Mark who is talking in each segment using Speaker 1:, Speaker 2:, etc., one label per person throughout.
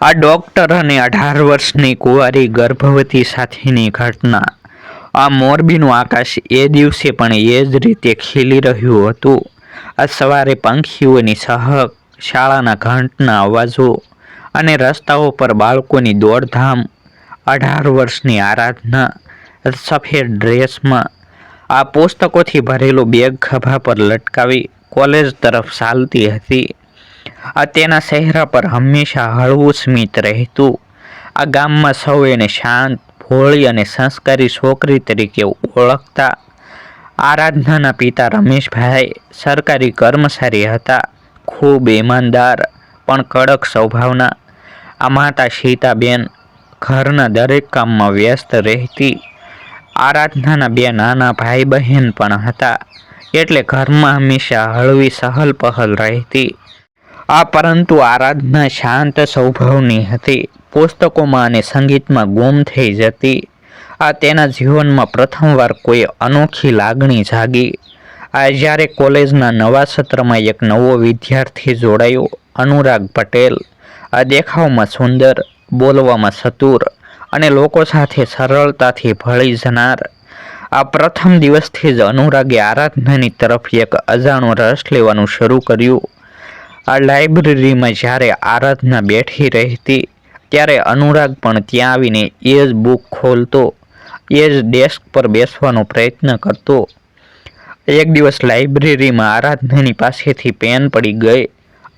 Speaker 1: આ ડોક્ટર અને અઢાર વર્ષની કુંવારી ગર્ભવતી સાથેની ઘટના. આ મોરબીનું આકાશ એ દિવસે પણ એ જ રીતે ખીલી રહ્યું હતું. આ સવારે પંખીઓની સહક, શાળાના ઘંટના અવાજો અને રસ્તાઓ પર બાળકોની દોડધામ, અઢાર વર્ષની આરાધના, સફેદ ડ્રેસમાં, આ પુસ્તકોથી ભરેલો બેગ ખભા પર લટકાવી કોલેજ તરફ ચાલતી હતી. આ તેના ચહેરા પર હંમેશા હળવું સ્મિત રહેતું. આ ગામમાં સૌ એને શાંત, ભોળી અને સંસ્કારી છોકરી તરીકે ઓળખતા. આરાધનાના પિતા રમેશભાઈ સરકારી કર્મચારી હતા, ખૂબ ઈમાનદાર, પણ કડક સ્વભાવના. આ માતા સીતાબેન ઘરના દરેક કામમાં વ્યસ્ત રહેતી. આરાધનાના બે નાના ભાઈ બહેન પણ હતા, એટલે ઘરમાં હંમેશા હળવી સહલ પહલ રહેતી. આ પરંતુ આરાધના શાંત સ્વભાવની હતી. પુસ્તકોમાં અને સંગીતમાં ગુમ થઈ જતી. આ તેના જીવનમાં પ્રથમવાર કોઈ અનોખી લાગણી જાગી. આ જ્યારે કોલેજના નવા સત્રમાં એક નવો વિદ્યાર્થી જોડાયો, અનુરાગ પટેલ. આ દેખાવમાં સુંદર, બોલવામાં સતુર અને લોકો સાથે સરળતાથી ભળી જનાર. આ પ્રથમ દિવસથી જ અનુરાગે આરાધનાની તરફ એક અજાણો રસ લેવાનું શરૂ કર્યું. આ લાઇબ્રેરીમાં જ્યારે આરાધના બેઠી રહેતી, ત્યારે અનુરાગ પણ ત્યાં આવીને એ જ બુક ખોલતો, એ જ ડેસ્ક પર બેસવાનો પ્રયત્ન કરતો. એક દિવસ લાઇબ્રેરીમાં આરાધનાની પાસેથી પેન પડી ગઈ.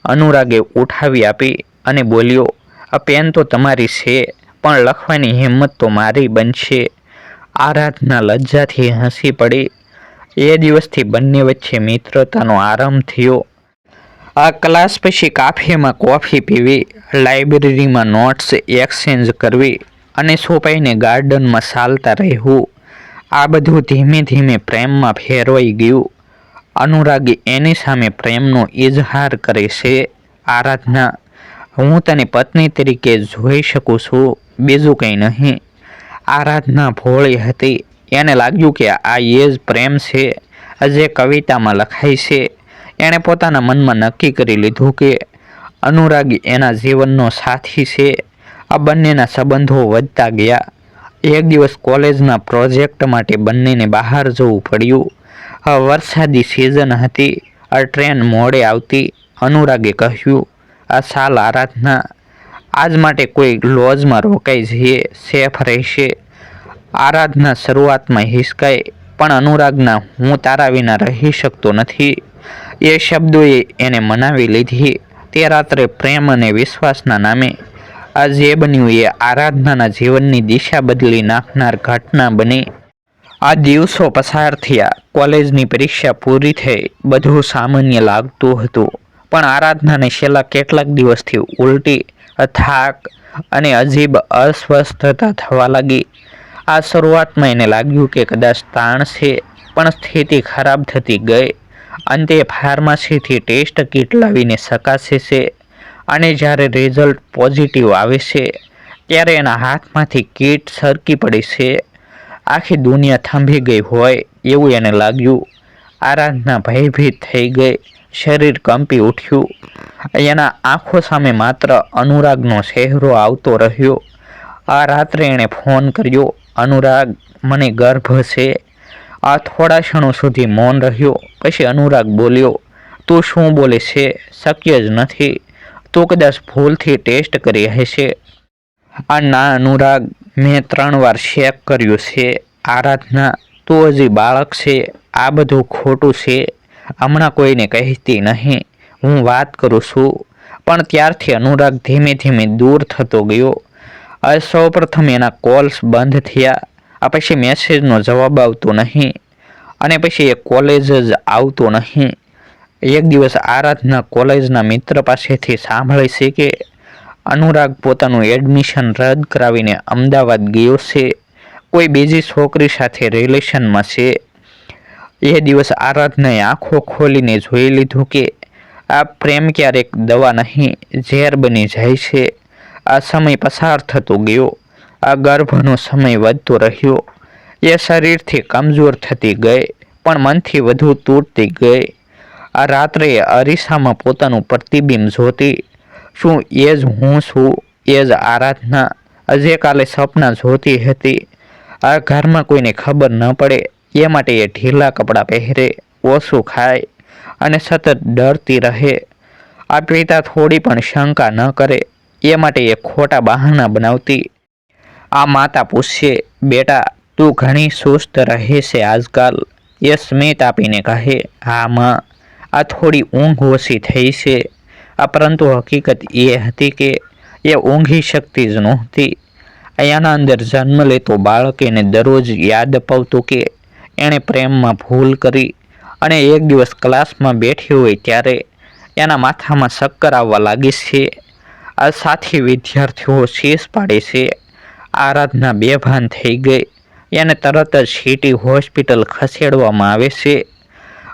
Speaker 1: અનુરાગે ઉઠાવી આપી અને બોલ્યો, આ પેન તો તમારી છે, પણ લખવાની હિંમત તો મારી બનશે. આરાધના લજ્જાથી હસી પડી. એ દિવસથી બંને વચ્ચે મિત્રતાનો આરંભ થયો. આ ક્લાસ પછી કાફેમાં કોફી પીવી લાઇબ્રેરીમાં નોટ્સ એક્સચેન્જ કરવી અને સોપાઈને ગાર્ડનમાં ચાલતા રહેવું. આ બધું ધીમે ધીમે પ્રેમમાં ફેરવાઈ ગયું. અનુરાગી એની સામે પ્રેમનો ઇજહાર કરે છે. આરાધના, હું તને પત્ની તરીકે જોઈ શકું છું, બીજું કંઈ નહીં. આરાધના ભોળી હતી. એને લાગ્યું કે આ એ જ પ્રેમ છે જે કવિતામાં લખાય છે. એણે પોતાના મનમાં નક્કી કરી લીધું કે અનુરાગી એના જીવનનો સાથી છે. આ બંનેના સંબંધો વધતા ગયા. એક દિવસ કોલેજના પ્રોજેક્ટ માટે બંનેને બહાર જવું પડ્યું. આ વરસાદી સિઝન હતી. આ ટ્રેન મોડે આવતી. અનુરાગે કહ્યું, આ સાલ આરાધના. આજ માટે કોઈ લોજમાં રોકાઈ જઈએ. સેફ રહેશે. આરાધના શરૂઆતમાં હિસકાય પણ અનુરાગના, હું તારા વિના રહી શકતો નથી. એ શબ્દોએ એને મનાવી લીધી. તે રાત્રે પ્રેમ અને વિશ્વાસના નામે આ જે બન્યું એ આરાધનાના જીવનની દિશા બદલી નાખનાર ઘટના બની. આ દિવસો પસાર થયા. કોલેજની પરીક્ષા પૂરી થઈ. બધું સામાન્ય લાગતું હતું. પણ આરાધનાને છેલ્લા કેટલાક દિવસથી ઉલટી થાક અને અજીબ અસ્વસ્થતા થવા લાગી. આ શરૂઆતમાં એને લાગ્યું કે કદાચ તાણ છે, પણ સ્થિતિ ખરાબ થતી ગઈ. અંતે ફાર્મસીથી ટેસ્ટ કીટ લાવીને ચકાસે છે. અને જ્યારે રિઝલ્ટ પોઝિટિવ આવે છે, ત્યારે એના હાથમાંથી કીટ સરકી પડી છે. આખી દુનિયા થંભી ગઈ હોય એવું એને લાગ્યું. આરાધના ભયભીત થઈ ગઈ. શરીર કંપી ઉઠ્યું. એના આંખો સામે માત્ર અનુરાગનો ચહેરો આવતો રહ્યો. આ રાત્રે એણે ફોન કર્યો, અનુરાગ, મને ગર્ભ છે. આ થોડા ક્ષણો સુધી મૌન રહ્યો. પછી અનુરાગ બોલ્યો, તું શું બોલે છે? શક્ય જ નથી. તું કદાચ ભૂલથી ટેસ્ટ કરી હશે. આ ના, અનુરાગ. મેં ત્રણ વાર ચેક કર્યું છે. આરાધના, તું હજી બાળક છે. આ બધું ખોટું છે. હમણાં કોઈને કહેતી નહીં. હું વાત કરું છું. પણ ત્યારથી અનુરાગ ધીમે ધીમે દૂર થતો ગયો. આ સૌપ્રથમ એના કોલ્સ બંધ થયા. આ પછી મેસેજનો જવાબ આવતો નહીં. અને પછી એ કોલેજ જ આવતો નહીં. એક દિવસ આરાધના કોલેજના મિત્ર પાસેથી સાંભળે છે કે અનુરાગ પોતાનું એડમિશન રદ કરાવીને અમદાવાદ ગયો છે. કોઈ બીજી છોકરી સાથે રિલેશનમાં છે. એ દિવસ આરાધનાએ આંખો ખોલીને જોઈ લીધું કે આ પ્રેમ ક્યારેક દવા નહીં, ઝેર બની જાય છે. આ સમય પસાર થતો ગયો. આ ગર્ભનો સમય વધતો રહ્યો. એ શરીરથી કમજોર થતી ગઈ, પણ મનથી વધુ તૂટતી ગઈ. આ રાત્રે અરીસામાં પોતાનું પ્રતિબિંબ જોતી, શું એ જ હું છું? એ જ આરાધના? આજે કાલે સપના જોતી હતી. આ ઘરમાં કોઈને ખબર ન પડે. એ માટે એ ઢીલા કપડાં પહેરે, ઓછું ખાય અને સતત ડરતી રહે. આ પિતા થોડી પણ શંકા ન કરે. એ માટે એ ખોટા બહાના બનાવતી આ માતા પૂછશે બેટા, તું ઘણી સુસ્ત રહે છે આજકાલ. એ સ્મિત આપીને કહે, હા, માં, આ થોડી ઊંઘ ઓછી થઈ છે. આ પરંતુ હકીકત એ હતી કે એ ઊંઘી શકતી જ નહોતી. અહીંયાના અંદર જન્મ લેતો બાળક એને દરરોજ યાદ અપાવતું કે એણે પ્રેમમાં ભૂલ કરી અને એક દિવસ ક્લાસમાં બેઠી હોય ત્યારે એના માથામાં શક્કર આવવા લાગી છે. આ સાથી વિદ્યાર્થીઓ શેષ પાડે છે. આરાધના બેભાન થઈ ગઈ. એને તરત જ સિટી હોસ્પિટલ ખસેડવામાં આવે છે.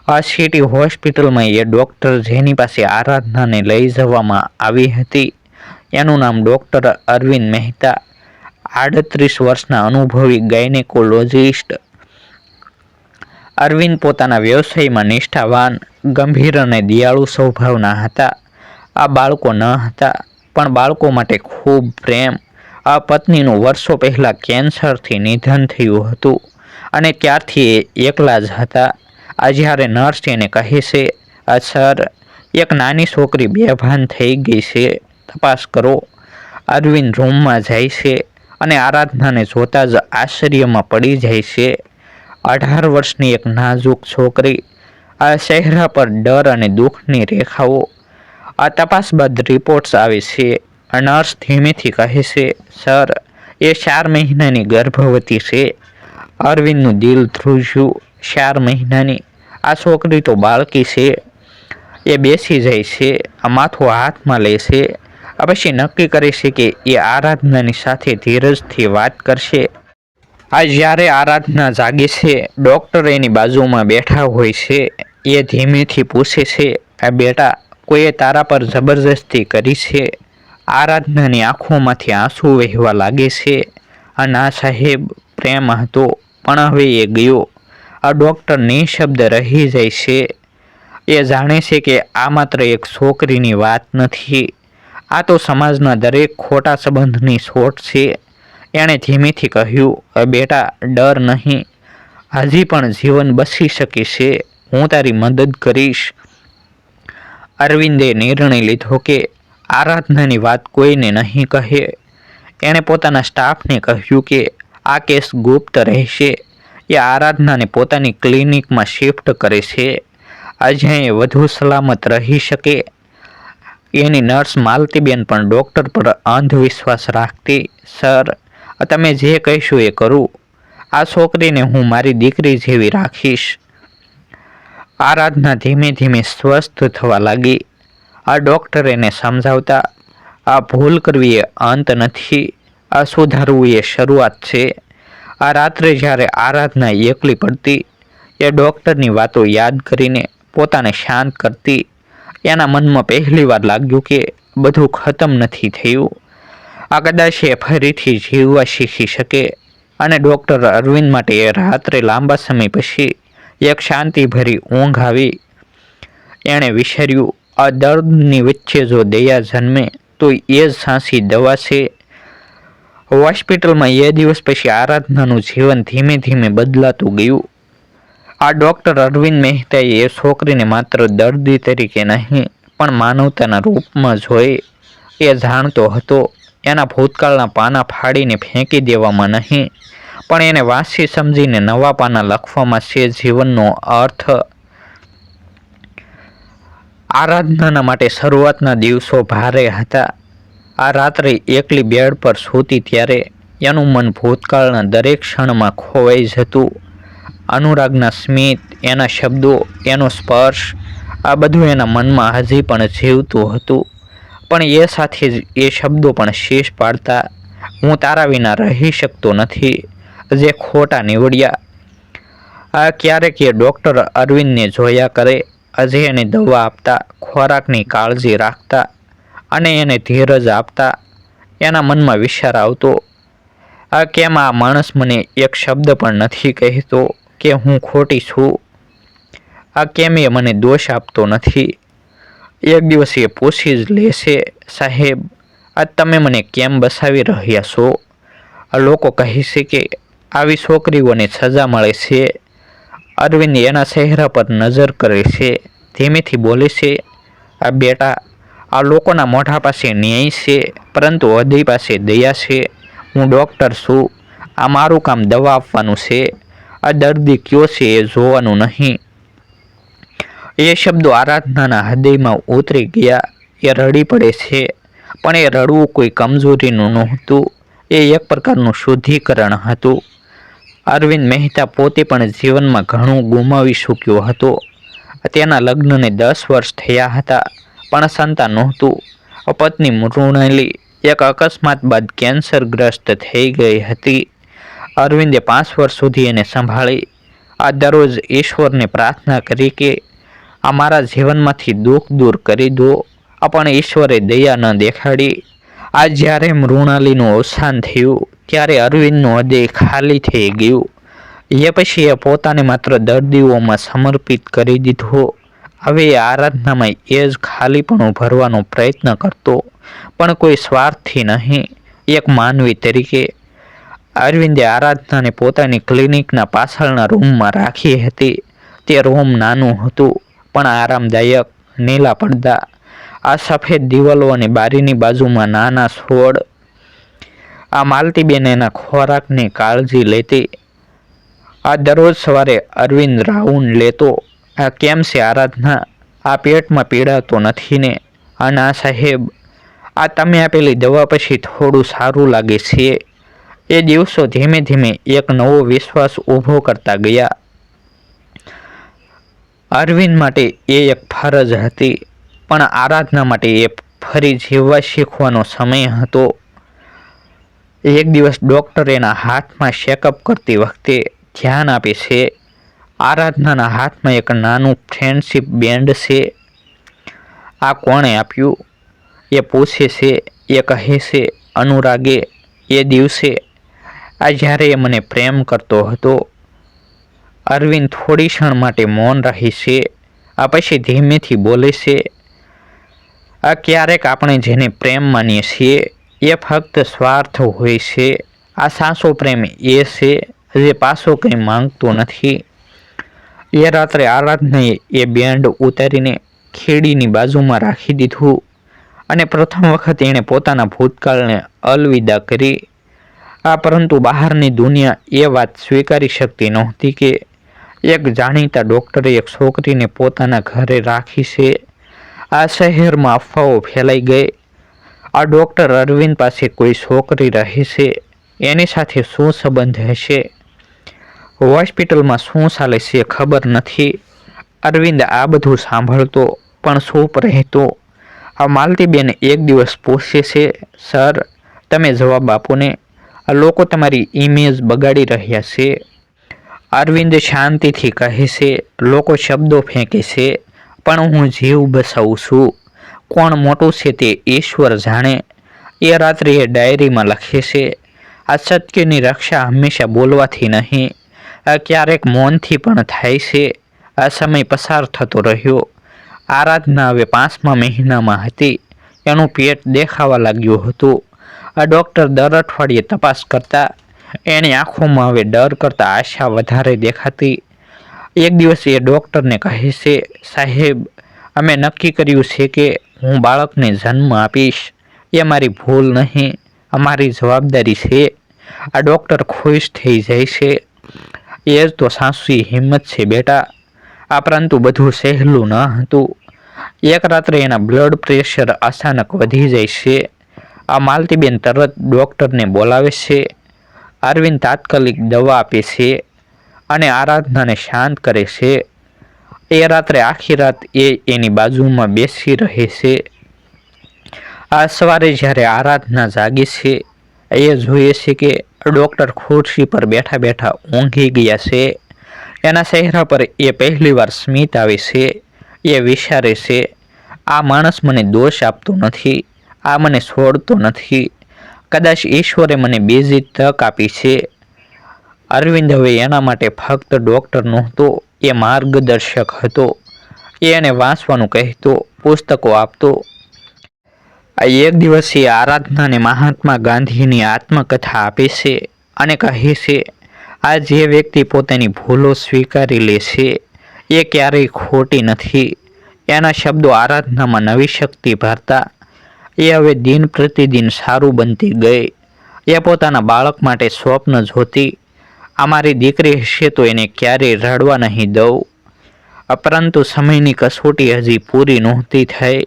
Speaker 1: આ સિટી હોસ્પિટલમાં એ ડૉક્ટર જેની પાસે આરાધનાને લઈ જવામાં આવી હતી. એનું નામ ડૉક્ટર અરવિંદ મહેતા, આડત્રીસ વર્ષના અનુભવી ગાયનેકોલોજિસ્ટ. અરવિંદ પોતાના વ્યવસાયમાં નિષ્ઠાવાન, ગંભીર અને દયાળુ સ્વભાવના હતા. આ બાળકો ન હતા, પણ બાળકો માટે ખૂબ પ્રેમ આ પત્નીનું વર્ષો પહેલાં કેન્સરથી નિધન થયું હતું અને ત્યારથી એ એકલા જ હતા. આ જ્યારે નર્સ એને કહે છે, આ સર એક નાની છોકરી બેભાન થઈ ગઈ છે. તપાસ કરો. અરવિંદ રૂમમાં જાય છે અને આરાધનાને જોતા જ આશ્ચર્યમાં પડી જાય છે. અઢાર વર્ષની એક નાજુક છોકરી આ ચહેરા પર ડર અને દુઃખની રેખાઓ. આ તપાસ બાદ રિપોર્ટ્સ આવે છે નર્સ ધીમેથી કહે છે, સર, એ ચાર મહિનાની ગર્ભવતી છે. અરવિંદનું દિલ ધ્રુજ્યું. ચાર મહિનાની. આ છોકરી તો બાળકી છે. એ બેસી જાય છે. આ માથું હાથમાં લે છે. પછી નક્કી કરે છે કે એ આરાધનાની સાથે ધીરજથી વાત કરશે. આ જ્યારે આરાધના જાગે છે, ડૉક્ટર એની બાજુમાં બેઠા હોય છે. એ ધીમેથી પૂછે છે, આ બેટા, કોઈએ તારા પર જબરજસ્તી કરી છે? આરાધનાની આંખોમાંથી આંસુ વહેવા લાગે છે. આ ના સાહેબ પ્રેમ હતો, પણ હવે એ ગયો. આ ડૉક્ટર નિઃશબ્દ રહી જાય છે. એ જાણે છે કે આ માત્ર એક છોકરીની વાત નથી. આ તો સમાજના દરેક ખોટા સંબંધની શોટ છે. એણે ધીમેથી કહ્યું બેટા, ડર નહીં. હજી પણ જીવન બસી શકે છે. હું તારી મદદ કરીશ. અરવિંદે નિર્ણય લીધો કે આરાધનાની વાત કોઈને નહીં કહે. એણે પોતાના સ્ટાફને કહ્યું કે, આ કેસ ગુપ્ત રહેશે. એ આરાધનાને પોતાની ક્લિનિકમાં શિફ્ટ કરે છે. અજય વધુ સલામત રહી શકે. એની નર્સ માલતીબેન પણ ડૉક્ટર પર અંધવિશ્વાસ રાખતી, સર, તમે જે કહીશું એ કરું. આ છોકરીને હું મારી દીકરી જેવી રાખીશ. આરાધના ધીમે ધીમે સ્વસ્થ થવા લાગી. આ ડૉક્ટર એને સમજાવતા, આ ભૂલ કરવી એ અંત નથી, આ સુધારવું એ શરૂઆત છે. આ રાત્રે જ્યારે આરાધના એકલી પડતી, એ ડૉક્ટરની વાતો યાદ કરીને પોતાને શાંત કરતી, એના મનમાં પહેલી વાર લાગ્યું કે બધું ખતમ નથી થયું. આ કદાચ એ ફરીથી જીવવા શીખી શકે અને ડૉક્ટર અરવિંદ માટે એ રાત્રે લાંબા સમય પછી એક શાંતિભરી ઊંઘ આવી. એણે વિચાર્યું આ દર્દની વચ્ચે જો દયા જન્મે, તો એ સાંસી દવા છે. હોસ્પિટલમાં એ દિવસ પછી આરાધનાનું જીવન ધીમે ધીમે બદલાતું ગયું. આ ડૉક્ટર અરવિંદ મહેતાએ એ છોકરીને માત્ર દર્દી તરીકે નહીં, પણ માનવતાના રૂપમાં જોઈ. એ જાણતો હતો, એના ભૂતકાળના પાના ફાડીને ફેંકી દેવામાં નહીં, પણ એને વાંસી સમજીને નવા પાના લખવામાં છે. જીવનનો અર્થ આરાધનાના માટે શરૂઆતના દિવસો ભારે હતા. આ રાત્રે એકલી બેડ પર સૂતી ત્યારે એનું મન ભૂતકાળના દરેક ક્ષણમાં ખોવાઈ જતું. અનુરાગના સ્મિત, એના શબ્દો, એનો સ્પર્શ, આ બધું એના મનમાં હજી પણ જીવતું હતું. પણ એ સાથે જ એ શબ્દો પણ શેષ પાડતા, હું તારા વિના રહી શકતો નથી, જે ખોટા નીવડ્યા. આ ક્યારેક એ ડૉક્ટર અરવિંદને જોયા કરે અજય એને દવા આપતા, ખોરાકની કાળજી રાખતા અને એને ધીરજ આપતા એના મનમાં વિચાર આવતો, આ કેમ આ માણસ મને એક શબ્દ પણ નથી કહેતો કે હું ખોટી છું? આ કેમ એ મને દોષ આપતો નથી? એક દિવસ એ પૂછી જ લેશે, સાહેબ આ તમે મને કેમ બસાવી રહ્યા છો? આ લોકો કહે છે કે આવી છોકરીઓને સજા મળે છે. અરવિંદ એના ચહેરા પર નજર કરે છે. ધીમેથી બોલે છે, આ બેટા, આ લોકોના મોઢા પાસે ન્યાય છે, પરંતુ હૃદય પાસે દયા છે. હું ડૉક્ટર છું. આ મારું કામ દવા આપવાનું છે. આ દર્દી કયો છે એ જોવાનું નહીં. એ શબ્દો આરાધનાના હૃદયમાં ઉતરી ગયા. એ રડી પડે છે, પણ એ રડવું કોઈ કમજોરીનું નહોતું. એ એક પ્રકારનું શુદ્ધિકરણ હતું. અરવિંદ મહેતા પોતે પણ જીવનમાં ઘણું ગુમાવી ચૂક્યો હતો. તેના લગ્નને દસ વર્ષ થયા હતા, પણ સંતાન નહોતું. પત્ની મૃણાલી એક અકસ્માત બાદ કેન્સરગ્રસ્ત થઈ ગઈ હતી. અરવિંદે પાંચ વર્ષ સુધી એને સંભાળી. આ દરરોજ ઈશ્વરને પ્રાર્થના કરી કે, આ મારા જીવનમાંથી દુઃખ દૂર કરી દો. પણ ઈશ્વરે દયા ન દેખાડી. આ જ્યારે મૃણાલીનું અવસાન થયું ત્યારે અરવિંદનું હૃદય ખાલી થઈ ગયું. એ પછી એ પોતાને માત્ર દર્દીઓમાં સમર્પિત કરી દીધો. હવે એ આરાધનામાં એ જ ખાલીપણું ભરવાનો પ્રયત્ન કરતો, પણ કોઈ સ્વાર્થથી નહીં, એક માનવી તરીકે. અરવિંદે આરાધનાને પોતાની ક્લિનિકના પાછળના રૂમમાં રાખી હતી. તે રૂમ નાનું હતું, પણ આરામદાયક, નીલા પડદા. આ સફેદ દિવાલો અને બારીની બાજુમાં નાના છોડ આ માલતીબેન એના ખોરાકની કાળજી લેતી આ દરરોજ સવારે અરવિંદ રાઉન્ડ લેતો આ કેમ છે આરાધના? આ પેટમાં પીડાતો નથી ને? અને આ સાહેબ, આ તમે આપેલી દવા પછી થોડું સારું લાગે છે. એ દિવસો ધીમે ધીમે એક નવો વિશ્વાસ ઊભો કરતા ગયા. અરવિંદ માટે એ એક ફરજ હતી, પણ આરાધના માટે એ ફરી જીવવા શીખવાનો સમય હતો. એક દિવસ ડૉક્ટર એના હાથમાં ચેકઅપ કરતી વખતે ધ્યાન આપે છે. આરાધનાના હાથમાં એક નાનું ફ્રેન્ડશીપ બેન્ડ છે. આ કોણે આપ્યું? એ પૂછે છે, એ કહે છે, અનુરાગે, એ દિવસે આ જ્યારે એ મને પ્રેમ કરતો હતો, અરવિંદ થોડી ક્ષણ માટે મૌન રહી છે, આ પછી ધીમેથી બોલે છે, આ ક્યારેક આપણે જેને પ્રેમ માનીએ છીએ એ ફક્ત સ્વાર્થ હોય છે. આ સાસો પ્રેમ એ છે જે પાછો કંઈ માંગતો નથી. એ રાત્રે આરાધનાએ એ બેન્ડ ઉતારીને ખેડીની બાજુમાં રાખી દીધું અને પ્રથમ વખત એણે પોતાના ભૂતકાળને અલવિદા કરી. આ પરંતુ બહારની દુનિયા એ વાત સ્વીકારી શકતી નહોતી કે એક જાણીતા ડૉક્ટરે એક છોકરીને પોતાના ઘરે રાખી છે. આ શહેરમાં અફવાઓ ફેલાઈ ગઈ. આ ડૉક્ટર અરવિંદ પાસે કોઈ છોકરી રહે છે? એની સાથે શું સંબંધ હશે? હોસ્પિટલમાં શું ચાલે છે ખબર નથી. અરવિંદ આ બધું સાંભળતો પણ ચૂપ રહેતો. આ માલતીબેન એક દિવસ પૂછે છે, સર, તમે જવાબ આપો ને. આ લોકો તમારી ઇમેજ બગાડી રહ્યા છે. અરવિંદ શાંતિથી કહે છે, લોકો શબ્દો ફેંકે છે, પણ હું જીવ બસાવું છું. કોણ મોટું છે તે ઈશ્વર જાણે. એ રાત્રે એ ડાયરીમાં લખે છે, આ સત્યની રક્ષા હંમેશા બોલવાથી નહીં. આ ક્યારેક મૌનથી પણ થાય છે. આ સમય પસાર થતો રહ્યો. આરાધના હવે પાંચમા મહિનામાં હતી. એનું પેટ દેખાવા લાગ્યું હતું. આ ડૉક્ટર દર અઠવાડિયે તપાસ કરતા. એની આંખોમાં હવે ડર કરતાં આશા વધારે દેખાતી. એક દિવસ એ ડૉક્ટરને કહે છે, સાહેબ, અમે નક્કી કર્યું છે કે હું બાળકને જન્મ આપીશ. એ મારી ભૂલ નહીં, અમારી જવાબદારી છે. આ ડૉક્ટર ખુશ થઈ જાય છે. એ જ તો સાસુની હિંમત છે બેટા. આ પરંતુ બધું સહેલું ન હતું. એક રાત્રે એના બ્લડ પ્રેશર અચાનક વધી જાય છે. આ માલતીબેન તરત ડૉક્ટરને બોલાવે છે. અરવિંદ તાત્કાલિક દવા આપે છે અને આરાધનાને શાંત કરે છે. એ રાત્રે આખી રાત એ એની બાજુમાં બેસી રહે છે. આ સવારે જ્યારે આરાધના જાગે છે, એ જોઈએ છે કે ડૉક્ટર ખુરશી પર બેઠા બેઠા ઊંઘી ગયા છે. એના ચહેરા પર એ પહેલીવાર સ્મિત આવે છે, એ વિચારે છે, આ માણસ મને દોષ આપતો નથી, આ મને છોડતો નથી. કદાચ ઈશ્વરે મને બીજી તક આપી છે. અરવિંદ હવે એના માટે ફક્ત ડૉક્ટર નહોતો એ માર્ગદર્શક હતો. એ એને વાંચવાનું કહેતો, પુસ્તકો આપતો. આ એક દિવસે આરાધનાને મહાત્મા ગાંધીની આત્મકથા આપે છે અને કહે છે, આ જે વ્યક્તિ પોતાની ભૂલો સ્વીકારી લે છે, એ ક્યારેય ખોટી નથી. એના શબ્દો આરાધનામાં નવી શક્તિ ભરતા. એ હવે દિન પ્રતિદિન સારું બનતી ગઈ. એ પોતાના બાળક માટે સ્વપ્ન જોતી. અમારી દીકરી હશે તો એને ક્યારેય રડવા નહીં દઉં. અપરંતુ સમયની કસોટી હજી પૂરી નહોતી થઈ.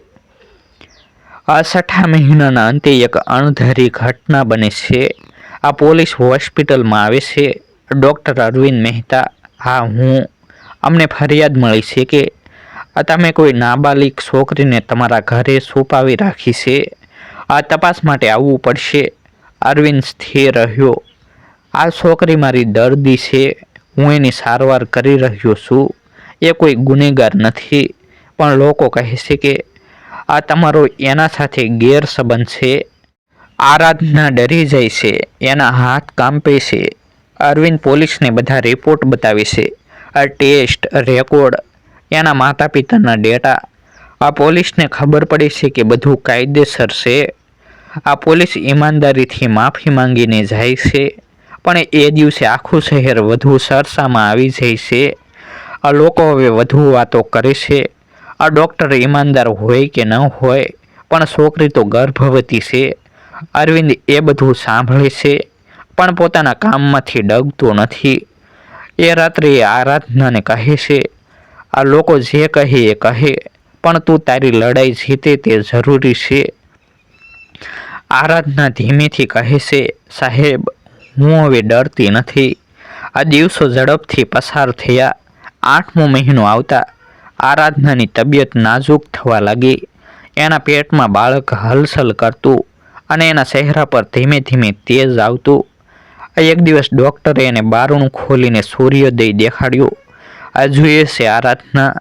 Speaker 1: આ છઠ્ઠા મહિનાના અંતે એક અણધારી ઘટના બને છે. આ પોલીસ હોસ્પિટલમાં આવે છે. ડૉક્ટર અરવિંદ મહેતા, હા, હું. અમને ફરિયાદ મળી છે કે આ તમે કોઈ નાબાલિક છોકરીને તમારા ઘરે સોંપાવી રાખી છે. આ તપાસ માટે આવવું પડશે. અરવિંદ સ્થિર રહ્યો. આ છોકરી મારી દર્દી છે, હું એની સારવાર કરી રહ્યો છું. એ કોઈ ગુનેગાર નથી, પણ લોકો કહે છે કે આ તમારો એના સાથે ગેરસંબંધ છે. આરાધના ડરી જાય છે, એના હાથ કાંપે છે. અરવિંદ પોલીસને બધા રિપોર્ટ બતાવે છે. આ ટેસ્ટ, રેકોર્ડ, એના માતા પિતાના ડેટા. આ પોલીસને ખબર પડે છે કે બધું કાયદેસર છે. આ પોલીસ ઈમાનદારીથી માફી માંગીને જાય છે. પણ એ દિવસે આખું શહેર વધુ સરસામાં આવી જાય છે. આ લોકો હવે વધુ વાતો કરે છે. આ ડૉક્ટર ઈમાનદાર હોય કે ન હોય, પણ છોકરી તો ગર્ભવતી છે. અરવિંદ એ બધું સાંભળે છે, પણ પોતાના કામમાંથી ડગતો નથી. એ રાત્રે આરાધનાને કહે છે, આ લોકો જે કહે એ કહે, પણ તું તારી લડાઈ જીતે તે જરૂરી છે. આરાધના ધીમેથી કહે છે, સાહેબ હું હવે ડરતી નથી. આ દિવસો ઝડપથી પસાર થયા. આઠમો મહિનો આવતા. આરાધનાની તબિયત નાજુક થવા લાગી. એના પેટમાં બાળક હલચલ કરતું અને એના ચહેરા પર ધીમે ધીમે તેજ આવતું. એક દિવસ ડૉક્ટરે એને બારણું ખોલીને સૂર્યોદય દેખાડ્યો. આ જોઈએ છે આરાધના.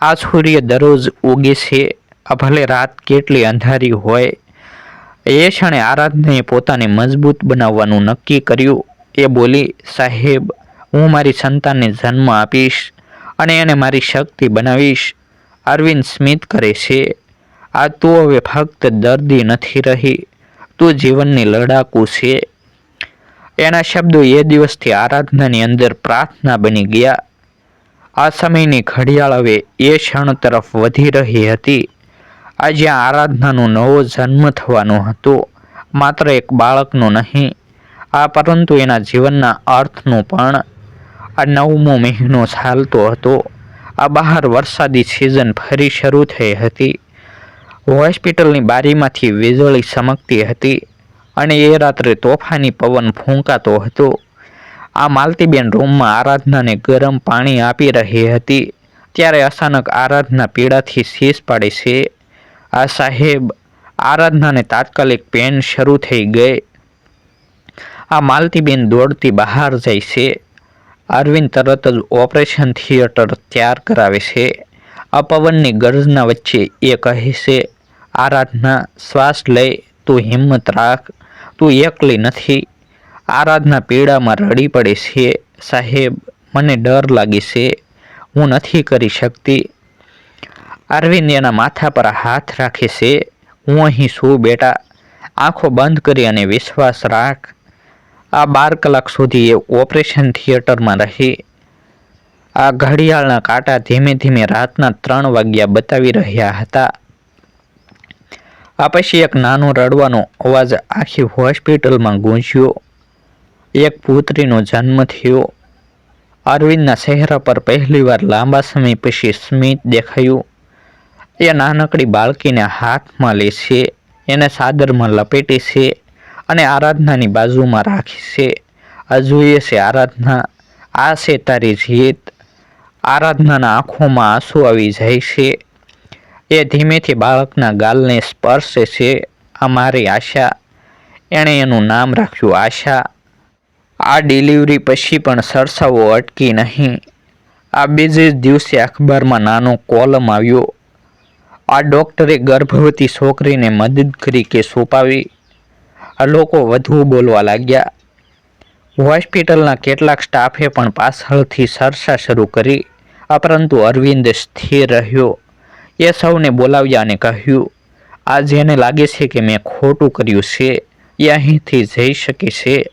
Speaker 1: આ સૂર્ય દરરોજ ઉગે છે. આ ભલે રાત કેટલી અંધારી હોય એ ક્ષણે આરાધનાએ પોતાને મજબૂત બનાવવાનું નક્કી કર્યું. એ બોલી, સાહેબ, હું મારી સંતાનને જન્મ આપીશ અને એને મારી શક્તિ બનાવીશ. અરવિંદ સ્મિત કરે છે, આ તું હવે ફક્ત દર્દી નથી રહી, તું જીવનની લડાકુ છે. એના શબ્દો એ દિવસથી આરાધનાની અંદર પ્રાર્થના બની ગયા. આ સમયની ઘડિયાળ હવે એ ક્ષણ તરફ વધી રહી હતી. આ જ્યાં આરાધનાનો નવો જન્મ થવાનો હતો. માત્ર એક બાળકનો નહીં, આ પરંતુ એના જીવનના અર્થનો પણ. આ નવમો મહિનો ચાલતો હતો. આ બહાર વરસાદી સિઝન ફરી શરૂ થઈ હતી. હોસ્પિટલની બારીમાંથી વીજળી ચમકતી હતી અને એ રાત્રે તોફાની પવન ફૂંકાતો હતો. આ માલતીબેન રૂમમાં આરાધનાને ગરમ પાણી આપી રહી હતી. ત્યારે અચાનક આરાધના પીડાથી શીશ પાડે છે. આ સાહેબ આરાધનાને તાત્કાલિક પેન શરૂ થઈ ગઈ. આ માલતીબેન દોડતી બહાર જાય છે. અરવિંદ તરત જ ઓપરેશન થિયેટર તૈયાર કરાવે છે. અપવનની પવનની ગરજના વચ્ચે એ કહે છે, આરાધના, શ્વાસ લઈ તું હિંમત રાખ, તું એકલી નથી. આરાધના પીડામાં રડી પડે છે. સાહેબ, મને ડર લાગે છે. હું નથી કરી શકતી. અરવિંદ એના માથા પર હાથ રાખે છે. હું અહીં છું બેટા. આંખો બંધ કરી અને વિશ્વાસ રાખ. આ બાર કલાક સુધી એ ઓપરેશન થિયેટરમાં રહી. આ ઘડિયાળના કાંટા ધીમે ધીમે રાતના ત્રણ વાગ્યા બતાવી રહ્યા હતા. આ પછી એક નાનો રડવાનો અવાજ આખી હોસ્પિટલમાં ગૂંજ્યો. એક પુત્રીનો જન્મ થયો. અરવિંદના ચહેરા પર પહેલીવાર લાંબા સમય પછી સ્મિત દેખાયું. એ નાનકડી બાળકીને હાથમાં લે છે, એને સાદરમાં લપેટે છે અને આરાધનાની બાજુમાં રાખે છે. આ જોઈએ છે આરાધના. આ છે તારી જીત. આરાધનાના આંખોમાં આંસુ આવી જાય છે. એ ધીમેથી બાળકના ગાલને સ્પર્શે છે. આ મારી આશા. એણે એનું નામ રાખ્યું આશા. આ ડિલિવરી પછી પણ સરસાવો અટકી નહીં. આ બીજે જ દિવસે અખબારમાં નાનો કોલમ આવ્યો. આ ડૉક્ટરે ગર્ભવતી છોકરીને મદદ કરી કે સોંપાવી. આ લોકો વધુ બોલવા લાગ્યા. હોસ્પિટલના કેટલાક સ્ટાફે પણ પાછળથી સરસા શરૂ કરી. પરંતુ અરવિંદ સ્થિર રહ્યો. એ સૌને બોલાવ્યા અને કહ્યું, આ જેને લાગે છે કે મેં ખોટું કર્યું છે, એ અહીંથી જઈ શકે છે.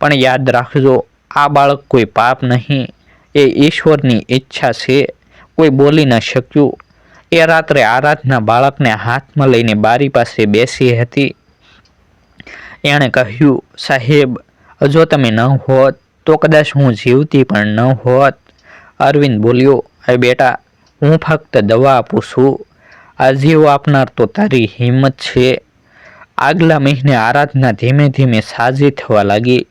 Speaker 1: પણ યાદ રાખજો, આ બાળક કોઈ પાપ નહીં. એ ઈશ્વરની ઈચ્છા છે. કોઈ બોલી ન શક્યું. એ રાત્રે આરાધના બાળકને હાથમાં લઈને બારી પાસે બેસી હતી. એણે કહ્યું, સાહેબ, જો તમે ન હોત તો કદાચ હું જીવતી પણ ન હોત. અરવિંદ બોલ્યો, અરે બેટા, હું ફક્ત દવા આપું છું. આજીવ આપનાર તો તારી હિંમત છે. આગલા મહિને આરાધના ધીમે ધીમે સાજી થવા લાગી.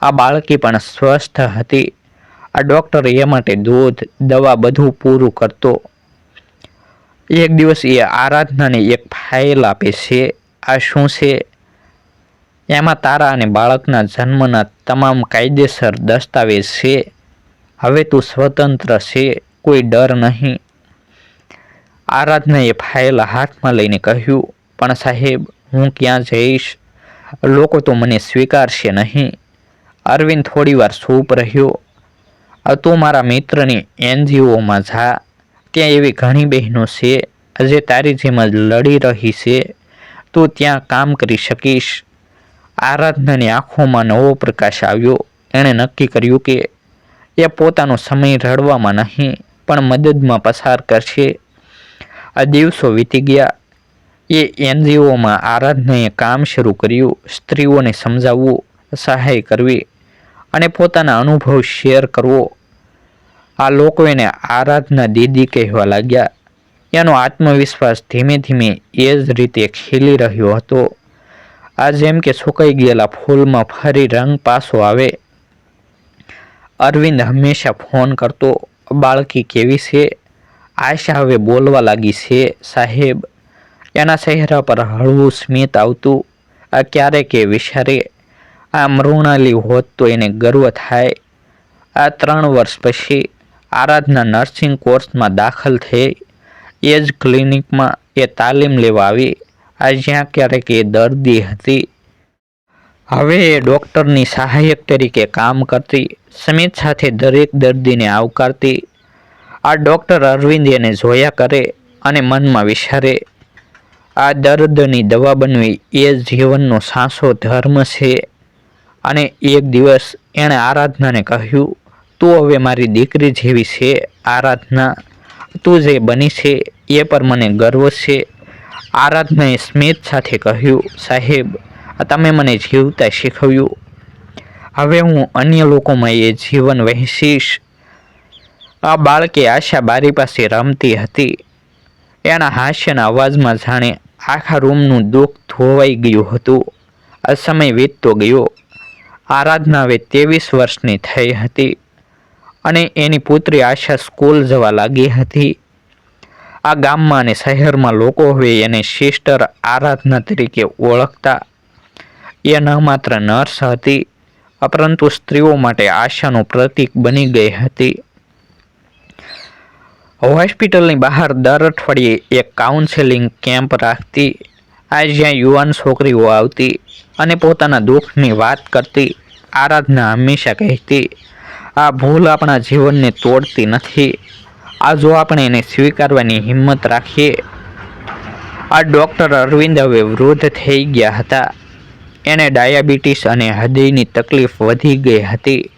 Speaker 1: આ બાળકી પણ સ્વસ્થ હતી. આ ડૉક્ટર એ માટે દૂધ, દવા બધું પૂરું કરતો એક દિવસ એ આરાધનાને એક ફાઇલ આપે છે, આ શું છે? એમાં તારા અને બાળકના જન્મના તમામ કાયદેસર દસ્તાવેજ છે. હવે તું સ્વતંત્ર છે, કોઈ ડર નહીં. આરાધનાએ ફાઇલ હાથમાં લઈને કહ્યું, પણ સાહેબ, હું ક્યાં જઈશ? લોકો તો મને સ્વીકારશે નહીં. અરવિંદ થોડીવાર સૂપ રહ્યો. તો મારા મિત્રની એનજીઓમાં જા. ત્યાં એવી ઘણી બહેનો છે જે તારી જેમ જ લડી રહી છે, તું ત્યાં કામ કરી શકીશ. આરાધનાની આંખોમાં નવો પ્રકાશ આવ્યો. એણે નક્કી કર્યું કે એ પોતાનો સમય રડવામાં નહીં, પણ મદદમાં પસાર કરશે. આ દિવસો વીતી ગયા. એ એનજીઓમાં આરાધનાએ કામ શરૂ કર્યું. સ્ત્રીઓને સમજાવવું, સહાય કરવી અને પોતાના અનુભવ શેર કરવો. આ લોકો એને આરાધના દીદી કહેવા લાગ્યા. એનો આત્મવિશ્વાસ ધીમે ધીમે એ જ રીતે ખીલી રહ્યો હતો. આ જેમ કે સુકાઈ ગયેલા ફૂલમાં ફરી રંગ પાછો આવે. અરવિંદ હંમેશા ફોન કરતો, બાળકી કેવી છે? આશા હવે બોલવા લાગી છે, સાહેબ. એના ચહેરા પર હળવું સ્મિત આવતું. આ ક્યારેક એ વિચારે? આ મૃણાલી હોત તો એને ગર્વ થાય. આ ત્રણ વર્ષ પછી આરાધના નર્સિંગ કોર્સમાં દાખલ થઈ. એ જ ક્લિનિકમાં એ તાલીમ લેવા આવી. આ જ્યાં ક્યારેક એ દર્દી હતી. હવે એ ડૉક્ટરની સહાયક તરીકે કામ કરતી, સમિત સાથે દરેક દર્દીને આવકારતી. આ ડૉક્ટર અરવિંદ એને જોયા કરે અને મનમાં વિચારે, આ દર્દની દવા બનવી એ જીવનનો સાસો ધર્મ છે. અને એક દિવસ એણે આરાધનાને કહ્યું તું હવે મારી દીકરી જેવી છે, આરાધના તું જે બની છે એ પર મને ગર્વ છે. આરાધનાએ સ્મિત સાથે કહ્યું, સાહેબ, તમે મને જીવતા શીખવ્યું. હવે હું અન્ય લોકોમાં એ જીવન વહેંચીશ. આ બાળકે આશા બારી પાસે રમતી હતી. એના હાસ્યના અવાજમાં જાણે આખા રૂમનું દુઃખ ધોવાઈ ગયું હતું. આ સમય વીતતો ગયો. આરાધના હવે ત્રેવીસ વર્ષની થઈ હતી. અને એની પુત્રી આશા સ્કૂલ જવા લાગી હતી. આ ગામમાં અને શહેરમાં લોકો હવે એને સિસ્ટર આરાધના તરીકે ઓળખતા. એ ન માત્ર નર્સ હતી, પરંતુ સ્ત્રીઓ માટે આશાનું પ્રતીક બની ગઈ હતી. હોસ્પિટલની બહાર દર અઠવાડિયે એક કાઉન્સેલિંગ કેમ્પ રાખતી. આ જ્યાં યુવાન છોકરીઓ આવતી અને પોતાના દુઃખની વાત કરતી, આરાધના હંમેશા કહેતી. આ ભૂલ આપણા જીવનને તોડતી નથી. આ જો આપણે એને સ્વીકારવાની હિંમત રાખીએ, આ ડૉક્ટર અરવિંદ હવે વૃદ્ધ થઈ ગયા હતા. એને ડાયાબિટીસ અને હૃદયની તકલીફ વધી ગઈ હતી.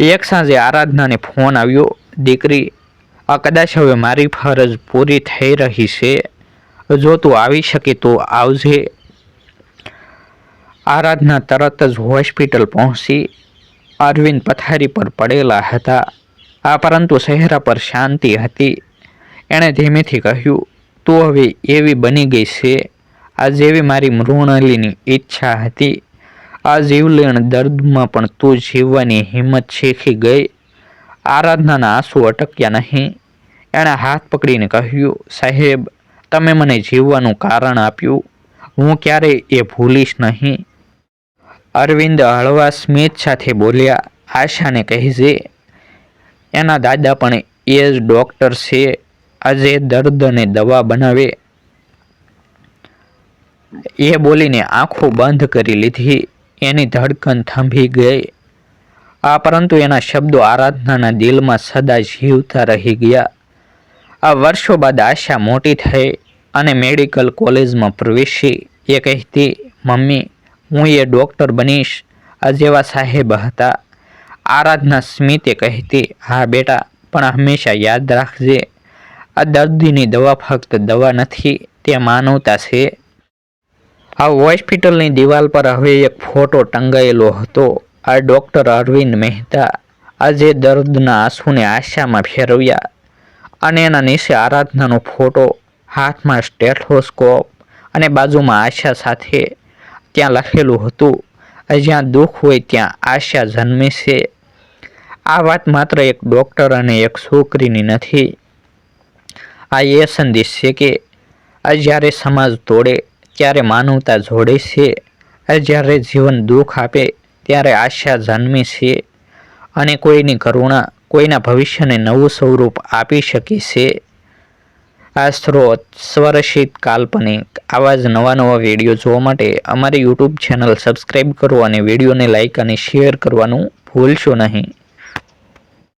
Speaker 1: એક સાંજે આરાધનાને ફોન આવ્યો, દીકરી, આ કદાચ હવે મારી ફરજ પૂરી થઈ રહી છે. જો તું આવી શકે તો આવજે. આરાધના તરત જ હોસ્પિટલ પહોંચી. અરવિંદ પથારી પર પડેલા હતા. આ પરંતુ ચહેરા પર શાંતિ હતી. એણે ધીમેથી કહ્યું, તું હવે એવી બની ગઈ છે. આ જેવી મારી મૃણાલીની ઈચ્છા હતી. આ જીવલેણ દર્દમાં પણ તું જીવવાની હિંમત શીખી ગઈ. આરાધનાના આંસુ અટક્યા નહીં. એણે હાથ પકડીને કહ્યું, સાહેબ, તમે મને જીવવાનું કારણ આપ્યું. હું ક્યારેય એ ભૂલીશ નહીં. અરવિંદ હળવા સ્મિત સાથે બોલ્યા, આશાને કહેજે એના દાદા પણ એ જ ડૉક્ટર છે, આજે દર્દને દવા બનાવે. એ બોલીને આંખો બંધ કરી લીધી, એની ધડકન થંભી ગઈ. આ પરંતુ એના શબ્દો આરાધનાના દિલમાં સદા જીવતા રહી ગયા. આ વર્ષો બાદ આશા મોટી થઈ અને મેડિકલ કોલેજમાં પ્રવેશી. એ કહેતી, મમ્મી હું એ ડૉક્ટર બનીશ. આ જેવા સાહેબ હતા. આરાધના સ્મિતે કહેતી, હા બેટા, પણ હંમેશા યાદ રાખજે. આ દર્દીની દવા ફક્ત દવા નથી, તે માનવતા છે. આ હોસ્પિટલની દિવાલ પર હવે એક ફોટો ટંગાયેલો હતો. આ ડૉક્ટર અરવિંદ મહેતા આજે દર્દના આંસુને આશામાં ફેરવ્યા અને એના નીચે આરાધનાનો ફોટો, હાથમાં સ્ટેથોસ્કોપ અને બાજુમાં આશા સાથે ત્યાં લખેલું હતું જ્યાં દુઃખ હોય ત્યાં આશા જન્મે છે. આ વાત માત્ર એક ડૉક્ટર અને એક છોકરીની નથી. આ એ સંદેશ છે કે જ્યારે સમાજ તોડે, ત્યારે માનવતા જોડે છે. જ્યારે જીવન દુઃખ આપે, ત્યારે આશા જન્મે છે. અને કોઈની કરુણા, કોઈના ભવિષ્યને નવું સ્વરૂપ આપી શકે છે. આ સ્ત્રોત સ્વરસિત કાલ્પનિક, આવા જ નવા નવા વીડિયો જોવા માટે અમારી યુટ્યુબ ચેનલ સબસ્ક્રાઈબ કરો અને વિડીયોને લાઇક અને શેર કરવાનું ભૂલશો નહીં.